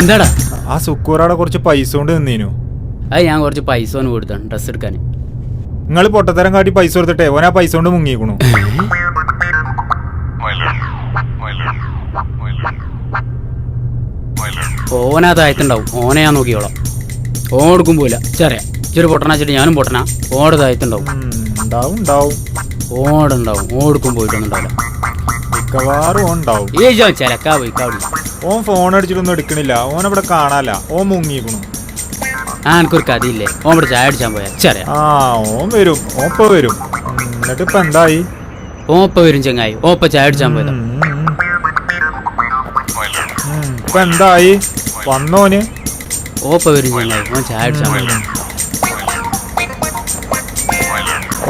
എന്താടാ? ആ സുക്കൂറാടെ കുറച്ച് പൈസ കൊണ്ട് നിന്നീനു. അത് ഞാൻ കുറച്ച് പൈസ ഒന്ന് കൊടുത്താണ് ഡ്രസ് എടുക്കാൻ. നിങ്ങൾ പൊട്ടത്തരം കാട്ടി പൈസ കൊടുത്തിട്ടേ ഓനാ പൈസ കൊണ്ട് മുങ്ങിക്കണു ഓനാ താഴത്തുണ്ടാവും ഓനെ ഞാൻ നോക്കിയോളാം ഓൻ കൊടുക്കും പോല ചെറിയ ഇച്ചൊരു പൊട്ടണ വെച്ചിട്ട് ഞാനും പൊട്ടണ ഓടെ താഴത്തുണ്ടാവും. ഉം, ഉണ്ടാവും ഉണ്ടാവും. ഓടുണ്ടാവും ഓടുക്കും പോയിട്ടൊന്നുണ്ടാവില്ല മിക്കവാറും ഓൻ ഉണ്ടാവും. ഈ ജോ ചിലക്കാ പോയി കാവില്ല ഓൻ ഫോൺ അടിച്ചിട്ടൊന്നും എടുക്കണില്ല. ഓൻ അവിടെ കാണാല ഓൻ മുങ്ങിക്കണു ആ എനിക്കൊരു കഥയില്ലേ? ഓൻ ഇവിടെ ചായ അടിച്ചാൻ പോയാ. ചെറിയാ ആ ഓൻ വരും. ഓപ്പ വരും. എന്നിട്ട് ഇപ്പൊ എന്തായി? ഓപ്പ വരും ചെങ്ങായി. ഓപ്പ ചായ അടിച്ചാൻ പോയതാ. ഇപ്പൊ എന്തായി? വന്നോന്? ഓപ്പ വരും ചെങ്ങായി. ഓൻ ചായ അടിച്ചാൻ പോയതാ.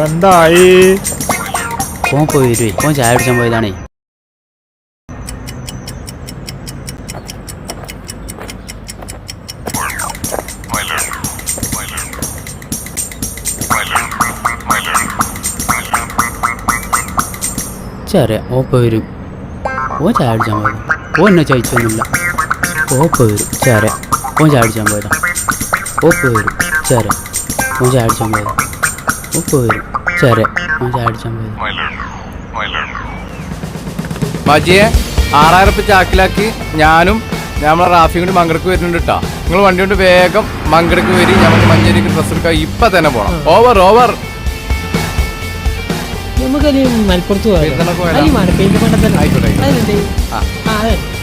എന്തായി? ഓപ്പ വരും ഓൻ ചായ അടിച്ചാൻ പോയതാണേ. ചെറിയ ഓപ്പ വരും ഓ ചാടിച്ചാൻ പോയതാ. ഓ എന്നെ ചോദിച്ചൊന്നുമില്ല ഓപ്പ വരും ചെറിയ ഓൻ ചാടിച്ചാൻ പോയതാ. ഓപ്പ വരും ചെറിയ ഓൻ ചാടിച്ചാൻ പോയതാ. ഓപ്പ വരും ചാര ഓ ചാടിച്ചാൻ പോയതാ. മജിയെ ആറായിരം ഉപ്പ് ചാക്കിലാക്കി ഞാനും നമ്മളെ റാഫി കൂടി മങ്കടക്ക് വരുന്നുണ്ട് കേട്ടോ നിങ്ങൾ വണ്ടി കൊണ്ട് വേഗം മങ്കടക്ക് വരി നമുക്ക് മഞ്ചേരിക്ക് ഡ്രസ് എടുക്കാം ഇപ്പൊ തന്നെ പോണം. ഓവർ ഓവർ നമുക്കത് മലപ്പുറത്ത് പോകാം. പെരിന്തൽമണ്ണ ആയിക്കോട്ടെ, ആയിക്കോട്ടെ. ആ. ആ അതെ.